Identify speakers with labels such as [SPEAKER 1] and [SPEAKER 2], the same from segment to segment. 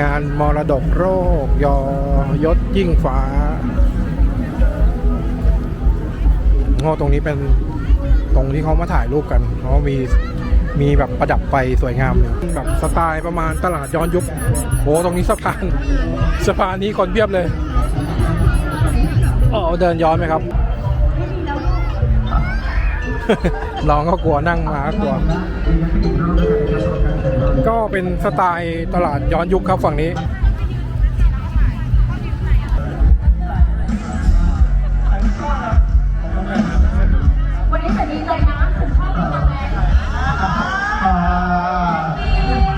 [SPEAKER 1] งานมรดกโรค ยอยศยิ่งฟ้าโง่ตรงนี้เป็นตรงที่เขามาถ่ายรูปกันเขามีมีแบบประดับไฟสวยงามเลยแบบสไตล์ประมาณตลาดย้อนยุคโอ้ตรงนี้สะพานสะพานนี้คนเพียบเลยอ๋อเดินย้อนไหมครับน้องก็กลัวนั่งมาก็กลัว ก็เป็นสไตล์ตลาดย้อนยุคครับฝั่งนี้
[SPEAKER 2] วันนี้จะดีใจนะถึงชอบกาแฟ
[SPEAKER 3] อ่า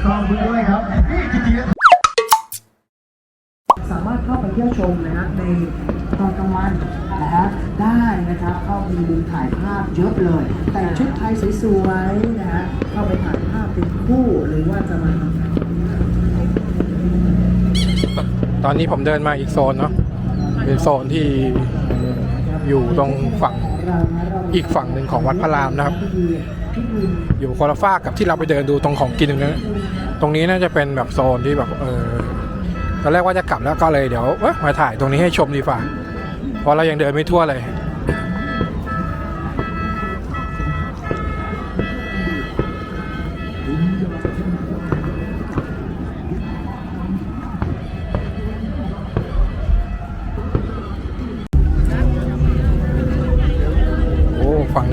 [SPEAKER 3] ลองดูด้วยครับนี่จริงๆ
[SPEAKER 4] สามารถเข้าไปเที่ยวชมนะฮะในตอนกลางวันนะฮะได้นะครับเข้ามีมุมถ่ายภาพเยอะเลย แต่งชุดไทยสวยๆนะฮะาไปถ่ายภาพเป็นคู่หรือว่าจะมาทำ
[SPEAKER 1] ตอนนี้ผมเดินมาอีกโซนเนาะเป็นโซนที่อยู่ตรงฝั่งอีกฝั่งหนึ่งของวัดพระรามนะครับ อยู่คนละฝากกับที่เราไปเดินดูตรงของกินตรงนั้นตรงนี้น่าจะเป็นแบบโซนที่แบบเออตอนแรกว่าจะกลับแล้วก็เลยเดี๋ยวมาถ่ายตรงนี้ให้ชมดีกว่าเพราะเรายังเดินไม่ทั่วเลย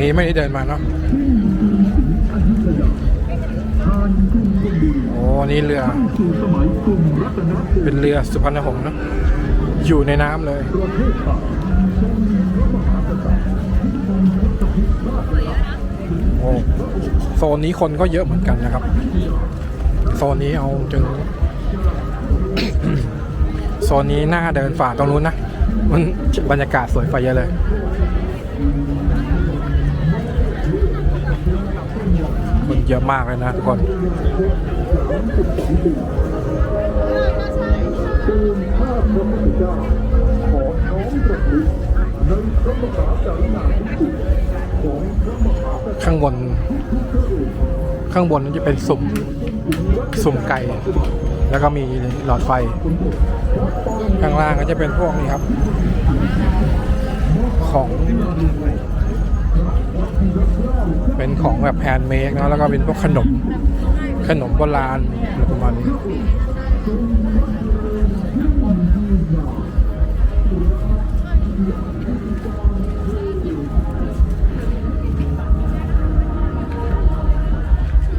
[SPEAKER 1] นี้ไม่ได้เดินมาเนาะโอ้นี่เรือ เป็นเรือสุพรรณหงส์เนอะอยู่ในน้ำเลยโอ้โซนนี้คนก็เยอะเหมือนกันนะครับ โซนนี้เอาจนโซนนี้หน่าเดินฝ่าตรงนู้นนะมันบรรยากาศสวยไฟเยอะเลย เยอะมากเลยนะทุกคนข้างบน ข้างบนนั้นจะเป็นสุ่มสุ่มไก่ แล้วก็มีหลอดไฟ ข้างล่างก็จะเป็นพวกนี้ครับ ของ เป็นของแบบแฮนด์เมดนะแล้วก็เป็นพวกขนมขนมโบราณอะไรประมาณนี้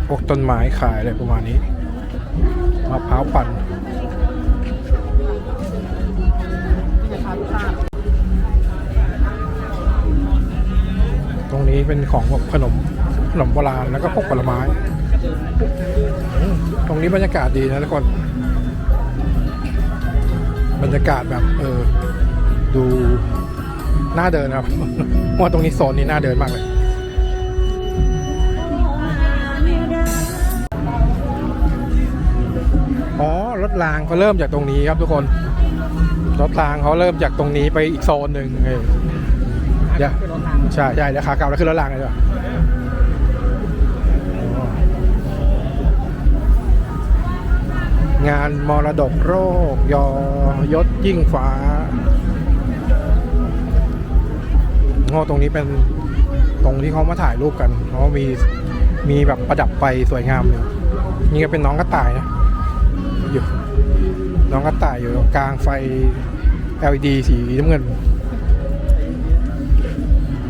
[SPEAKER 1] พวกต้นไม้ขายอะไรประมาณนี้มะพร้าวปั่น นี้เป็นของแบบขนมขนมโบราณแล้วก็พวกผลไม้ ตรงนี้บรรยากาศดีนะทุกคน บรรยากาศแบบเออดูน่าเดินนะครับเพราะว่าตรงนี้โซนนี้น่าเดินมากเลยอ๋อรถรางเขาเริ่มจากตรงนี้ครับทุกคน รถรางเขาเริ่มจากตรงนี้ไปอีกโซนหนึ่งเเดี๋ยวใช่ใช่เดี๋ยวขากลับแล้วขึ้นรถรางเลยดีกว่าอ๋องานมรดกโรค ยอยศยิ่งฟ้าโง่ตรงนี้เป็นตรงที่เขามาถ่ายรูปกันเขามีมีแบบประดับไฟสวยงามอยู่นี่ก็เป็นน้องกระต่ายนะอยู่น้องกระต่ายอยู่กลางไฟ LED สีน้ำเงิน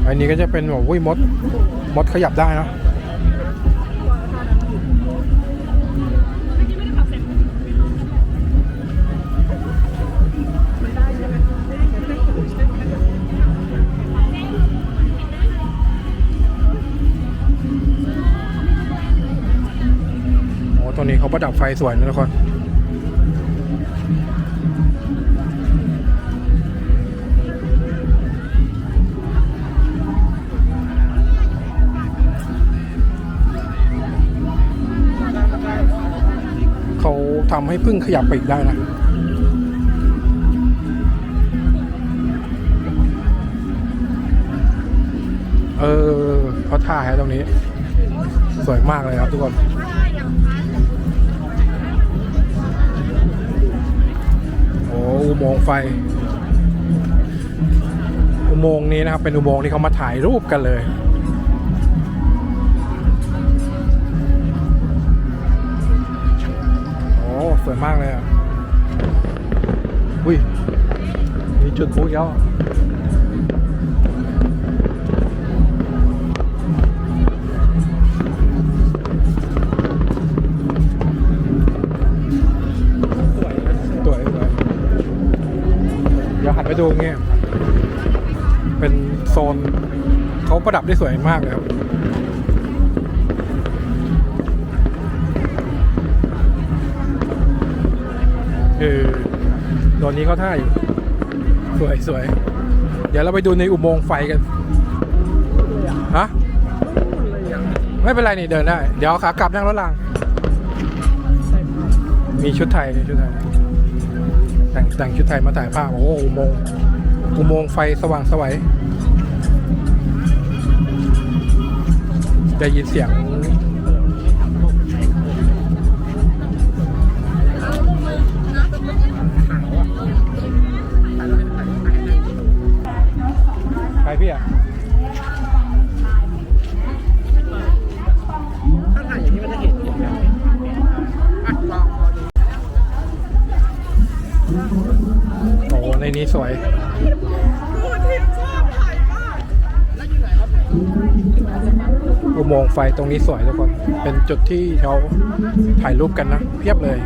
[SPEAKER 1] อันนี้ก็จะเป็นแบบวุ้ยมด มดขยับได้เนอะโอ้ตัวนี้เขาประดับไฟสวยนะทุกคน เขาทำให้พึ่งขยับไปอีกได้นะเออเขาถ่ายให้ตรงนี้ สวยมากเลยครับทุกคนโมงค์ไฟ อุโมงค์นี้นะครับเป็นอุโมงค์ที่เขามาถ่ายรูปกันเลย วยมากเลยอะ อุ้ย มีจุดพลุแล้วสวยสวยเดี๋ยวหันไปดูเงี้ย เป็นโซนเขาประดับได้สวยมากเลยครับ เออตอนนี้เขาท่าอยู่สวยสวยเดี๋ยวเราไปดูในอุโมงค์ไฟกันฮะไม่เป็นไรนี่เดินได้ เดี๋ยวขากลับนั่งรถราง มีชุดไทยชุดไทยแต่งแต่งชุดไทยมาถ่ายภาพโอ้อุโมงค์อุโมงค์ไฟสว่างสวัยได้ยินเสียง
[SPEAKER 4] นี้
[SPEAKER 1] สวยอุโมงค์ไฟตรงนี้สวยทุกคน เป็นจุดที่เขาถ่ายรูปกันนะ เพียบเลย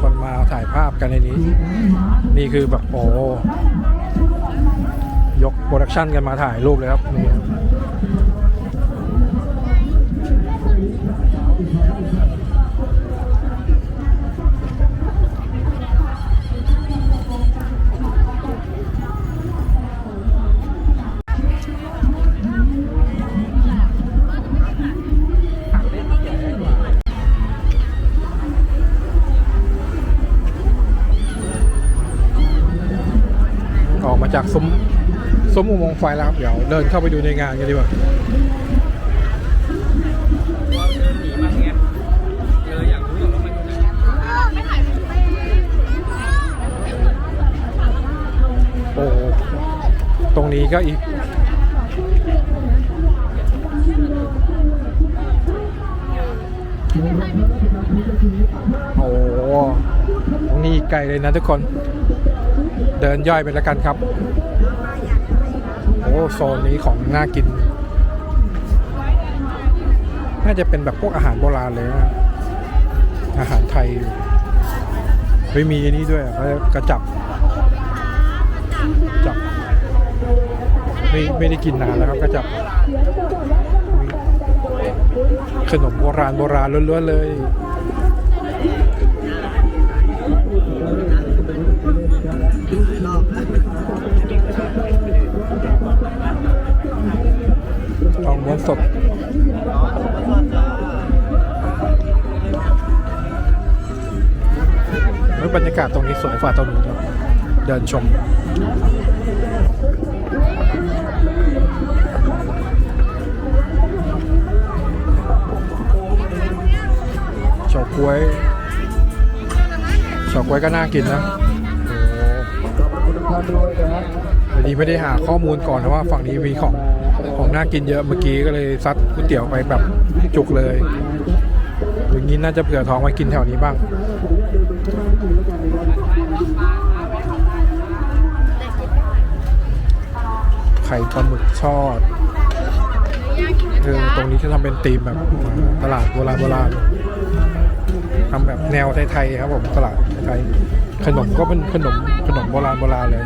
[SPEAKER 1] คนมาถ่ายภาพกันในนี้ นี่คือแบบโอ้ยกโปรดักชันกันมาถ่ายรูปเลยครับนี่ ออกมาจากซุ้มซุ้มอุโมงค์ไฟแล้วครับ เดี๋ยวเดินเข้าไปดูในงานกันดีกว่าโอ้ตรงนี้ก็อีกโอ้ตรงนี้ไกลเลยนะทุกคน เดินย่อยไปแล้วกันครับ โอ้โซนนี้ของน่ากิน น่าจะเป็นแบบพวกอาหารโบราณเลยนะอาหารไทยไม่มีอันนี้ด้วยเขาเรียกกระจับจับไม่ไม่ได้กินนานแล้วครับกระจับขนมโบราณโบราณล้วนๆเลยากาศตรงนี้สวยฝ่าตรงนู้นครับเดินชมเฉาก๊วยเฉาก๊วยก็น่ากินนะโอ้แต่ดีไม่ได้หาข้อมูลก่อนนะว่าฝั่งนี้มีของของน่ากินเยอะเมื่อกี้ก็เลยซัดก๋วยเตี๋ยวไปแบบจุกเลยอย่างนี้น่าจะเผื่อท้องไว้กินแถวนี้บ้าง ไข่ปลาหมึกทอดเออตรงนี้จะทำเป็นธีมแบบตลาดโบราณโบราณทำแบบแนวไทยๆครับผมตลาดไทยขนมก็เป็นขนมขนมโบราณโบราณเลย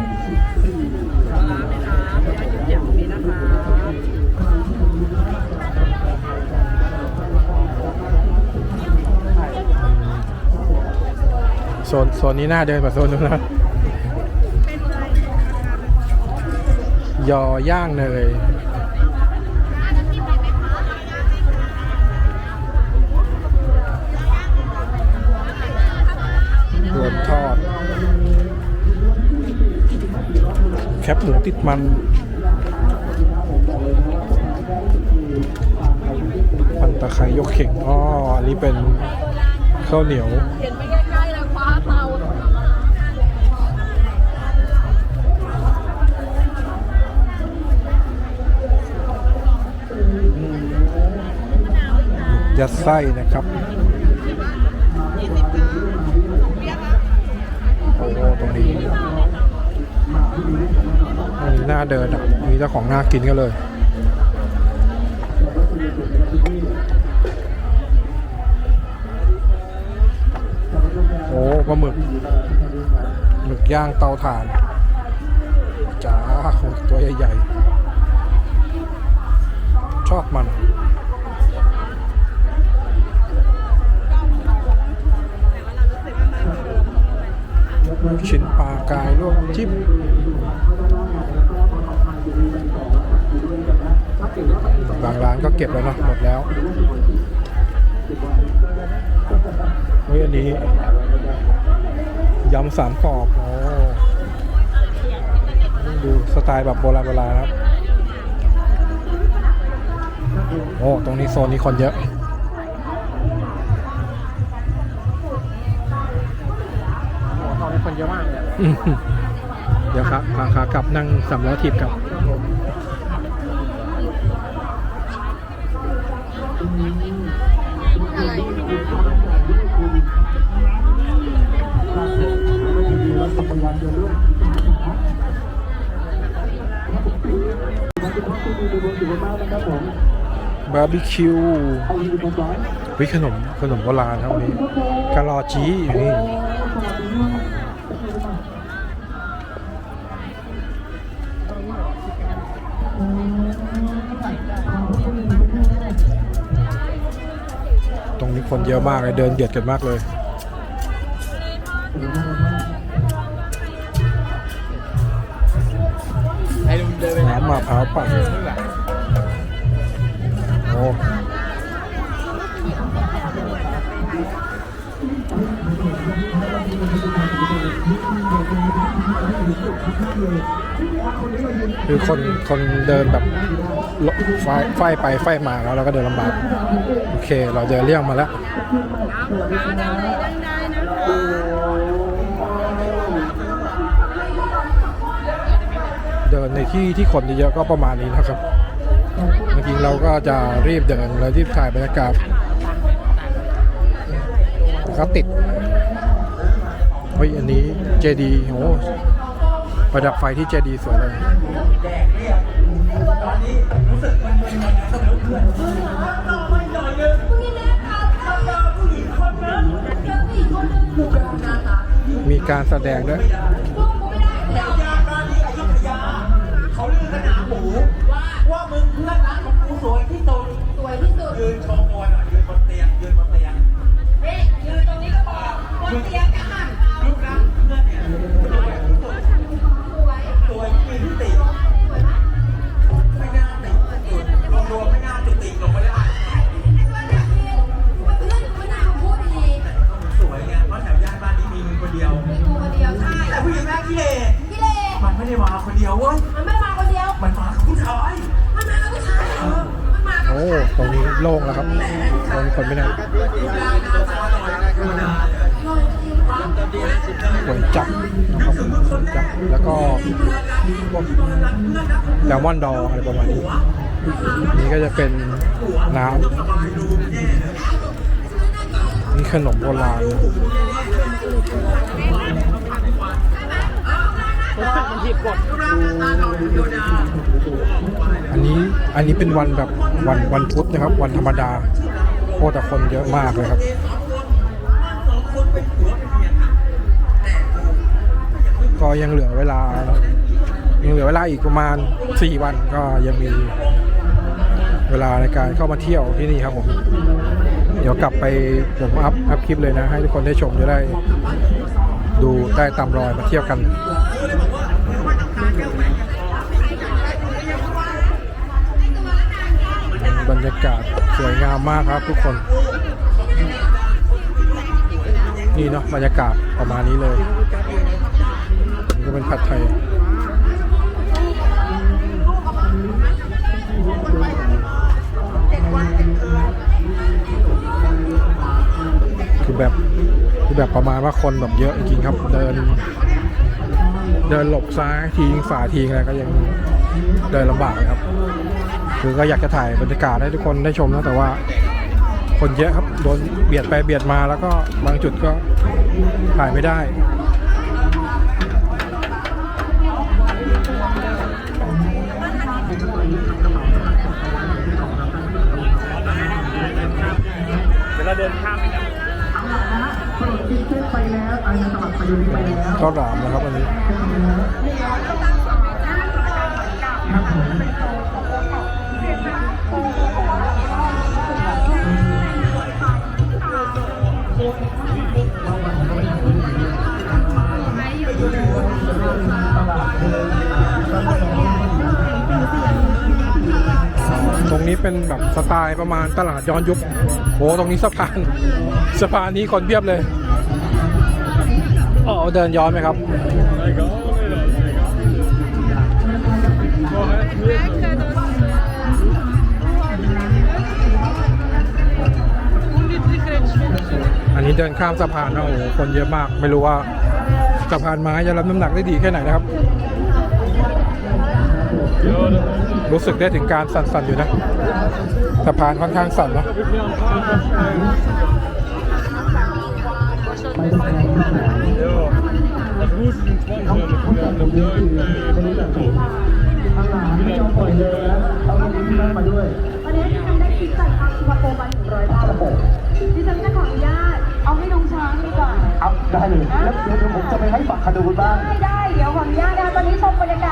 [SPEAKER 1] โซนโซนนี้น่าเดินกว่าโซนนู้นนะ ยอย่างเนยรวมทอด แคบหมูติดมันปันตะไคร้ยกเข่งอ๋ออันนี้เป็นข้าวเหนียว
[SPEAKER 2] ไส้
[SPEAKER 1] นะครับโอ้โหตรงนี้ตรงนี้น่าเดินอะมีเจ้าของน่ากินก็เลยโอ้ปลาหมึกหมึกย่างเตาถ่านจ้าตัวใหญ่ๆ ชิ้นปลากายลวกจิ้มบางร้านก็เก็บแล้วเนาะหมดแล้วเฮ้ยอันนี้ยำสามกรอบโอ้ดูสไตล์แบบโบราณโบราณครับ โอ้ ตรงนี้โซนนี้คนเยอะ
[SPEAKER 5] เยอะมากเลย
[SPEAKER 1] อืมเดี๋ยวครับขาขากลับนั่งสำล้อถีบกลับบาร์บีคิววิขนมขนมโบราณครับวันนี้กะลอจีอยู่นี่ คนเยอะมากเลยเดินเบียดกันมากเลย
[SPEAKER 5] ไอ้ลุงเดินไป
[SPEAKER 1] น้ำมะพร้าวปั่นโอ้ คือคนคนเดินแบบไฟไฟไปไฟมาแล้วเราก็เดินลำบาก โอเค เราเดินเลี่ยงมาแล้วเดินในที่ที่คนเยอะก็ประมาณนี้นะครับเมื่อกี้เราก็จะรีบเดินแล้วรีบถ่ายบรรยากาศก็ติดเฮ้ยอันนี้เจดีโอ้ ประดับไฟที่เจดีสวยเลยมีการแสดงด้วย
[SPEAKER 3] เขาลือสนามหมู
[SPEAKER 1] ตรงนี้โล่งแล้วครับตรงนี้คนไม่ได้
[SPEAKER 3] รูปร่างหน้าตาหน่อยธรรมดาเลย
[SPEAKER 1] หวยจับนะครับหวยจับแล้วก็พวกแซลมอนดองอะไรประมาณนี้ นี่ก็จะเป็นน้ำนี่ขนมโบราณ
[SPEAKER 5] มันถีบกด
[SPEAKER 1] อันนี้อันนี้เป็นวันแบบ วันวันพุธนะครับ วันธรรมดาโอ้แต่คนเยอะมากเลยครับก็ยังเหลือเวลายังเหลือเวลาอีกประมาณ 4 วันก็ยังมีเวลาในการเข้ามาเที่ยวที่นี่ครับผมเดี๋ยวกลับไปผมอัพอัพคลิปเลยนะ ให้ทุกคนได้ชมจะได้ ดูได้ตามรอยมาเที่ยวกัน บรรยากาศสวยงามมากครับทุกคน นี่เนาะบรรยากาศประมาณนี้เลยนี่ก็เป็นผัดไทยคือแบบคือแบบประมาณว่าคนแบบเยอะจริงครับเดิน เดินหลบซ้ายทีฝ่าทีอะไรก็ยังเดินลำบากครับ คือก็อยากจะถ่ายบรรยากาศให้ทุกคนได้ชมนะแต่ว่า คนเยอะครับโดนเบียดไปเบียดมาแล้วก็บางจุดก็ถ่ายไม่ได้
[SPEAKER 6] เดี๋ยวเราเดินข้ามไปกัน
[SPEAKER 7] ไปแล้วอันนั้นตลาดประยุทธ์ไปแล้ว
[SPEAKER 1] ก็หลามนะครับอันนี้ เป็นแบบสไตล์ประมาณตลาดย้อนยุคโหตรงนี้สะพานสะพานนี้คนเพียบเลยอ๋อเดินย้อนไหมครับอันนี้เดินข้ามสะพานนะโอ้โหคนเยอะมากไม่รู้ว่าสะพานไม้จะรับน้ำหนักได้ดีแค่ไหนนะครับ รู้สึกได้ถึงการสั่นๆอยู่นะสะพานค่อนข้างสั่นนะ
[SPEAKER 7] อาหารไม่ยอมปล่อยเลยนะเอาเงินที่นั่นมาด้วย
[SPEAKER 2] วันนี้ทำได้คิดจายค่าสิงคโปร์มาหนึ่งร้อยบาทดิฉันจะขออนุญาตเอาให้น้องช้างดีกว่า
[SPEAKER 7] เอาได้เลยแล้วเดี๋ยวผมจะไปให้ฝักคดูบ้าง
[SPEAKER 2] ได้ได้ เดี๋ยวขออนุญาตนะคะตอนนี้ชมบรรยากาศ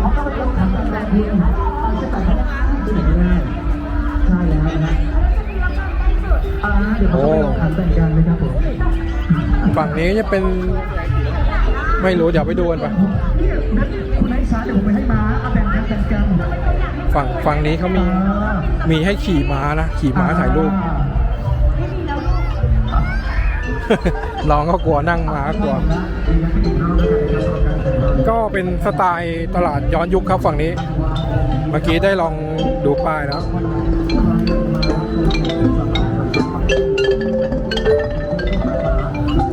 [SPEAKER 2] เขา
[SPEAKER 7] ก็ไปลงทำแสดงเพียงใช่ไหมที่ไหนก็ได้ใช่แล้วนะอ่าเดี๋ยวเขาจะไปลงขันแต่งกันนะครับผม
[SPEAKER 1] ฝั่งนี้จะเป็น ไม่รู้เดี๋ยวไปดูกันไป
[SPEAKER 7] คุณไอ้ช้าเดี๋ยวผมไปให้มาอาแบ่งแบ่งกัน
[SPEAKER 1] ฝั่งฝั่งนี้เขามี
[SPEAKER 7] อ่า
[SPEAKER 1] มีให้ขี่ม้านะ ขี่ม้าถ่ายรูป น้องก็กลัวนั่งมาก็กลัว ก็เป็นสไตล์ตลาดย้อนยุคครับฝั่งนี้ เมื่อกี้ได้ลองดูป้ายแล้ว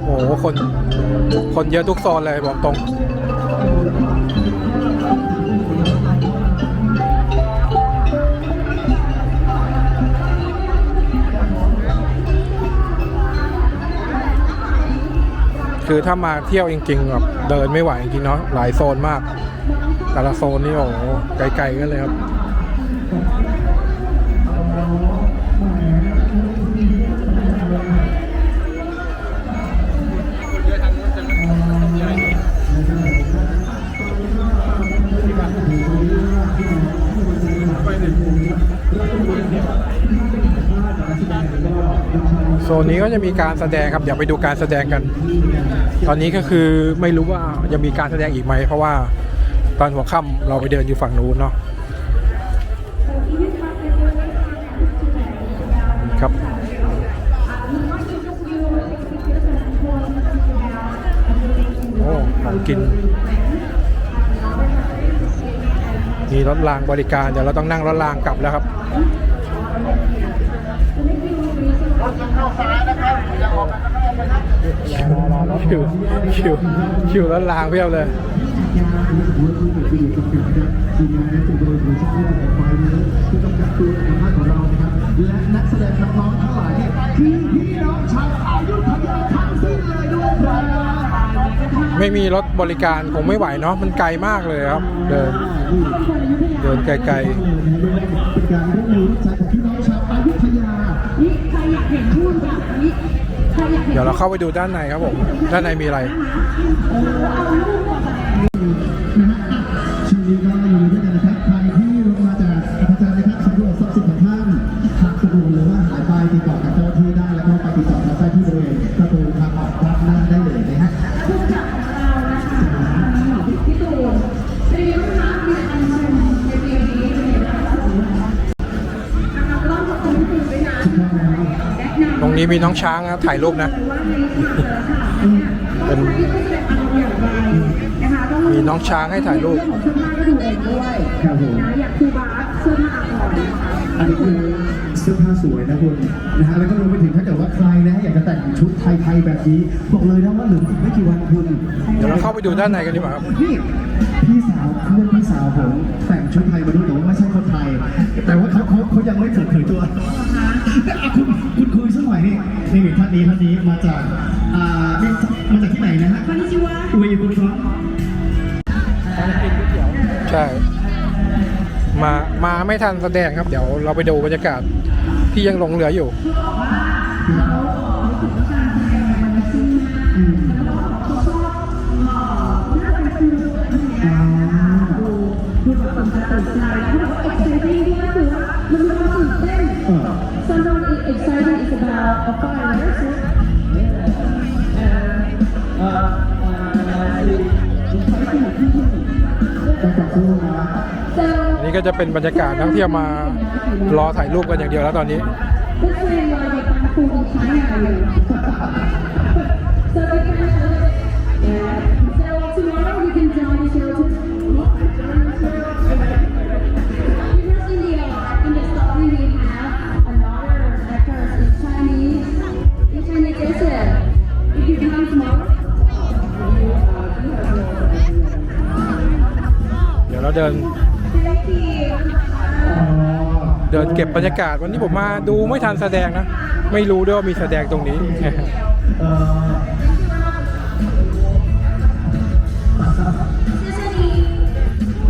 [SPEAKER 1] โอ้โหคน คนเยอะทุกโซนเลยบอกตรง คือถ้ามาเที่ยวจริงๆแบบเดินไม่ไหวจริงเนาะหลายโซนมาก แต่ละโซนนี่โอ้ไกลๆกันเลยครับ โซนนี้ก็จะมีการแสดงครับเดี๋ยวไปดูการแสดงกัน ตอนนี้ก็คือไม่รู้ว่าจะมีการแสดงอีกไหม เพราะว่าตอนหัวค่ำเราไปเดินอยู่ฝั่งนู้นเนาะครับโอ้ของกิน มีรถรางบริการ เดี๋ยวเราต้องนั่งรถรางกลับแล้วครับ คิวคิวคิวรถรางเพียบเลย
[SPEAKER 7] และนักแสดงน้องๆทั้งหลายเนี่ยคือพี่น้องชาวอายุทยาทั้งสิ้นเลยด้วยครับ
[SPEAKER 1] ไม่มีรถบริการคงไม่ไหวเนาะมันไกลมากเลยครับ เดินเดินไกล
[SPEAKER 7] เเดี๋
[SPEAKER 2] ย
[SPEAKER 1] วเราเข้าไปดูด้านในครับผม ด้านในมีอะไร
[SPEAKER 7] มีน้อง
[SPEAKER 2] ช้างนะ
[SPEAKER 1] ถ่ายรูปนะ
[SPEAKER 2] ว่าในฉากแต่ละฉากเนี่ยต้องใช้ที่ต้องแสดงอารมณ์อย่างไรนะคะต้อง
[SPEAKER 1] มีน้องช้างให้ถ่ายรูป
[SPEAKER 2] เรื่องของเสื้อผ้าก็ดูเองด้วย
[SPEAKER 7] ครับผม
[SPEAKER 2] นะอย่างครูบาสเสื้อผ้าอาภรณ์นะคะ
[SPEAKER 7] อันนี้คือสื้อผ้าสวยนะคุณนะฮะแล้วก็รวมไปถึงถ้าเกิดว่าใครนะฮะอยากจะแต่งชุดไทยๆแบบนี้บอกเลยนะว่าเหลืออีกไม่กี่วันคุณ
[SPEAKER 1] เดี๋ยวเราเข้าไปดูด้านในกันดีกว่าครับ
[SPEAKER 7] นี่พี่สาวเพื่อนพี่สาวผมแต่งชุดไทยมาด้วยแต่ว่าไม่ใช่คนไทย แต่ว่าเขาเขาเขายังไม่เปิดเผยตัวแต่อะคุณ ม่นี่นี่นึ่งท่านนี้ท่านนี้มาจากอ่ามาจากที่ไหนนะฮะ
[SPEAKER 2] คอนนิชิวะ
[SPEAKER 7] อุยคุณชอง
[SPEAKER 1] ใช่ มา มาไม่ทันแสดงครับ เดี๋ยวเราไปดูบรรยากาศที่ยังหลงเหลืออยู่
[SPEAKER 2] อันนี้
[SPEAKER 1] ก็จะเป็นบรรยากาศนักเที่ยวมารอถ่ายรูปกันอย่างเดียวแล้วตอนนี้
[SPEAKER 2] So tomorrow we can down the shelter.
[SPEAKER 1] เดี๋ยวเราเดิน เดินเก็บบรรยากาศวันนี้ผมมาดูไม่ทันแสดงนะ ไม่รู้ด้วยว่ามีแสดงตรงนี้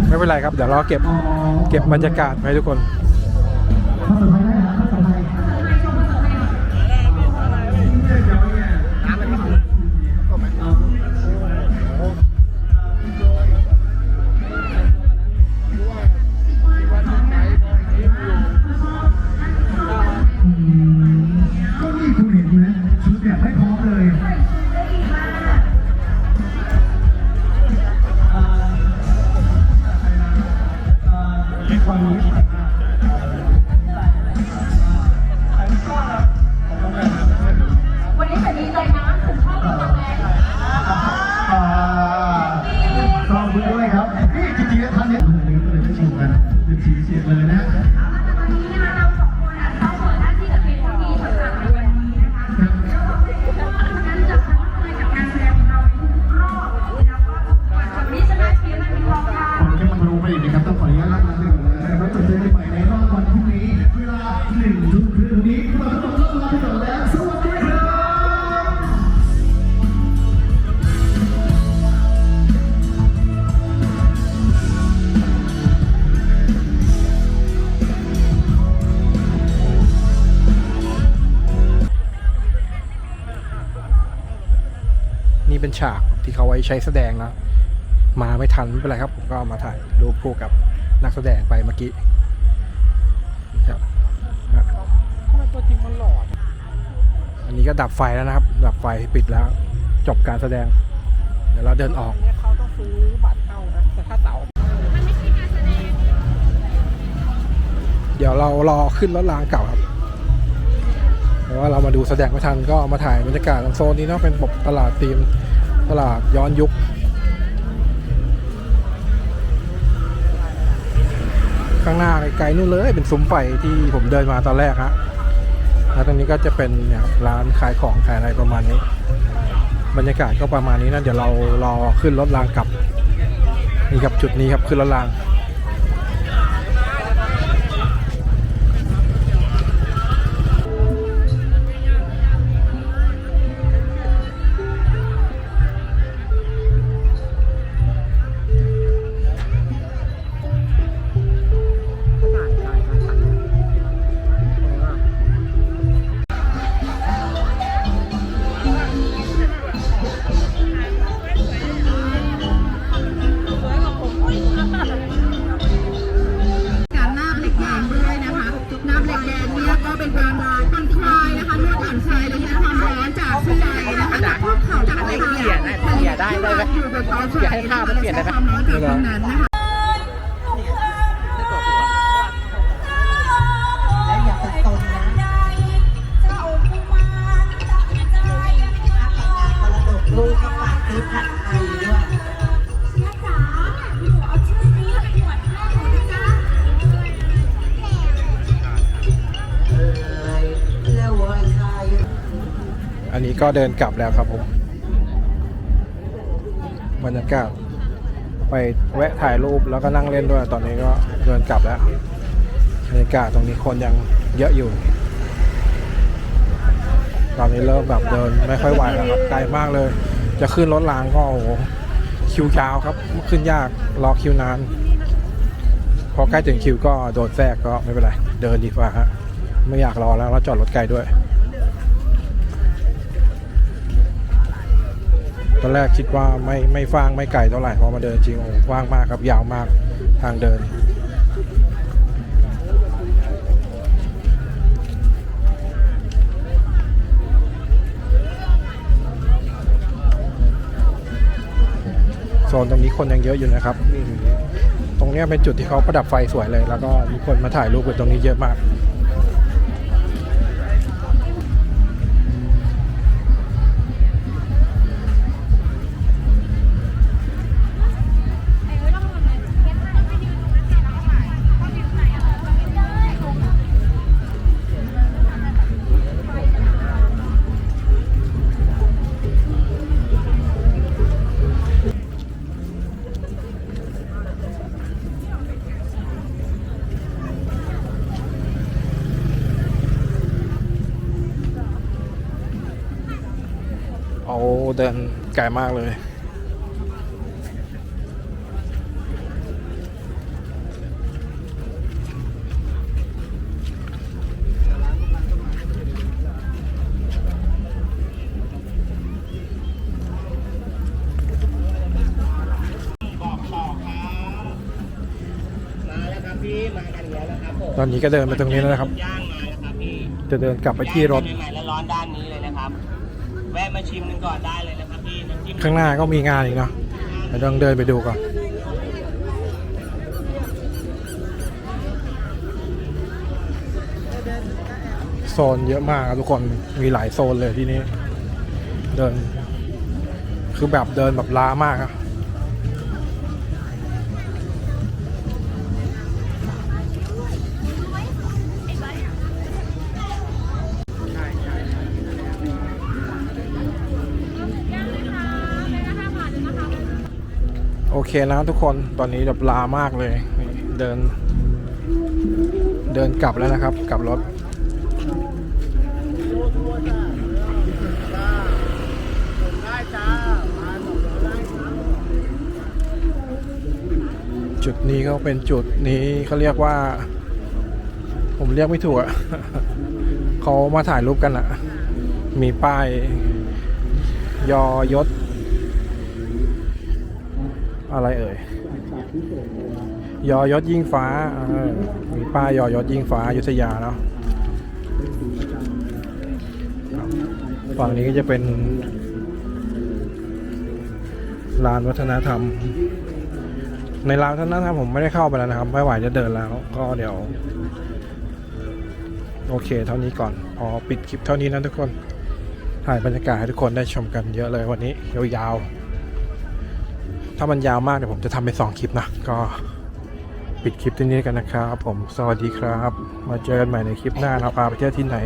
[SPEAKER 1] ไม่เป็นไรครับ เดี๋ยวเราเก็บเก็บบรรยากาศให้ทุกคน ฉากที่เขาไว้ใช้แสดงนะมาไม่ทันไม่เป็นไรครับ ผมก็เอามาถ่ายรูปคู่กับนักแสดงไปเมื่อกี้ครับอันนี้ก็ดับไฟแล้วนะครับ ดับไฟปิดแล้ว จบการแสดง เดี๋ยวเราเดินออก
[SPEAKER 5] เขาต้องซื้อบัตรเข้านะแต่ถ้าเสาร์
[SPEAKER 1] เดี๋ยวเรารอขึ้นรถรางเก่าครับเพราะว่าเรามาดูแสดงไม่ทันก็มาถ่ายบรรยากาศโซนนี้เนาะเป็นแบบตลาดธีม ตลาดย้อนยุค ข้างหน้าไกลๆนู่นเลยเป็นซุ้มไฟที่ผมเดินมาตอนแรกฮะแล้วตรงนี้ก็จะเป็นเนี่ยร้านขายของขายอะไรประมาณนี้ บรรยากาศก็ประมาณนี้นะเดี๋ยวเรารอขึ้นรถรางกลับนี่ครับจุดนี้ครับขึ้นรถราง
[SPEAKER 2] อยากให้ภาพมันเปลี่ยนได้ไหมไม่ได้
[SPEAKER 8] ลูกก็ปากซื้อผัดไทยด้วยอันนี้
[SPEAKER 1] ก็เดินกลับแล้วครับผม บรรยากาศ ไปแวะถ่ายรูปแล้วก็นั่งเล่นด้วย ตอนนี้ก็เดินกลับแล้วบรรยากาศตรงนี้คนยังเยอะอยู่ ตอนนี้เริ่มแบบเดินไม่ค่อยไหวแล้วครับไกลมากเลย จะขึ้นรถรางก็โอ้โหคิวยาวครับ ขึ้นยากรอคิวนานพอใกล้ถึงคิวก็โดนแทรกก็ไม่เป็นไร เดินดีกว่าฮะไม่อยากรอแล้วแล้วจอดรถไกลด้วย ตอนแรกคิดว่าไม่ไม่ฟางไม่ไกลเท่าไหร่พอมาเดินจริงโอ้โหกว้างมากครับยาวมากทางเดิน โซนตรงนี้คนยังเยอะอยู่นะครับนี่ตรงนี้เป็นจุดที่เขาประดับไฟสวยเลย แล้วก็มีคนมาถ่ายรูปกันตรงนี้เยอะมาก เดินไกลมากเลย
[SPEAKER 3] มาแล้วครับพี่มากันแล้วนะครับผม
[SPEAKER 1] ตอนนี้ก็เดินไปตรงนี้แล้วนะครับ
[SPEAKER 3] ย่างมาแล้วครับพี่
[SPEAKER 1] จะเดินกลับไปที่รถ
[SPEAKER 3] ย่างใหม่ๆแล้วร้อนด้านนี้เลยนะครับ แวะมาชิมกันก่อนได้
[SPEAKER 1] ข้างหน้าก็มีงานอีกเนาะเดี๋ยวต้องเดินไปดูก่อนโซนเยอะมากทุกคนมีหลายโซนเลยที่นี้ เดิน คือแบบเดินแบบล้ามากอะ อเคนะทุกคนตอนนี้แบบลามากเลยเดิน เดินกลับแล้วนะครับ กลับรถจุดนี้ก็เป็นจุดนี้เขาเรียกว่า ผมเรียกไม่ถูกอะเขามาถ่ายรูปกันอะมีป้าย ยอยศ อะไรเอ่ยยอยศยิ่งฟ้ามีป้ายยอยศยิ่งฟ้ายุธยาเนาะฝั่งนี้ก็จะเป็นลานวัฒนธรรม ในลานวัฒนธรรมผมไม่ได้เข้าไปแล้วนะครับ ไม่ไหวจะเดินแล้ว ก็เดี๋ยว โอเค เท่านี้ก่อน พอปิดคลิปเท่านี้นะทุกคน ถ่ายบรรยากาศให้ทุกคนได้ชมกันเยอะเลยวันนี้ยาวๆ ถ้ามันยาวมากเดี๋ยวผมจะทำเป็นสองคลิปนะ ก็ปิดคลิปที่นี้กันนะครับ ผมสวัสดีครับ มาเจอกันใหม่ในคลิปหน้าเราพาไปเที่ยวที่ไหน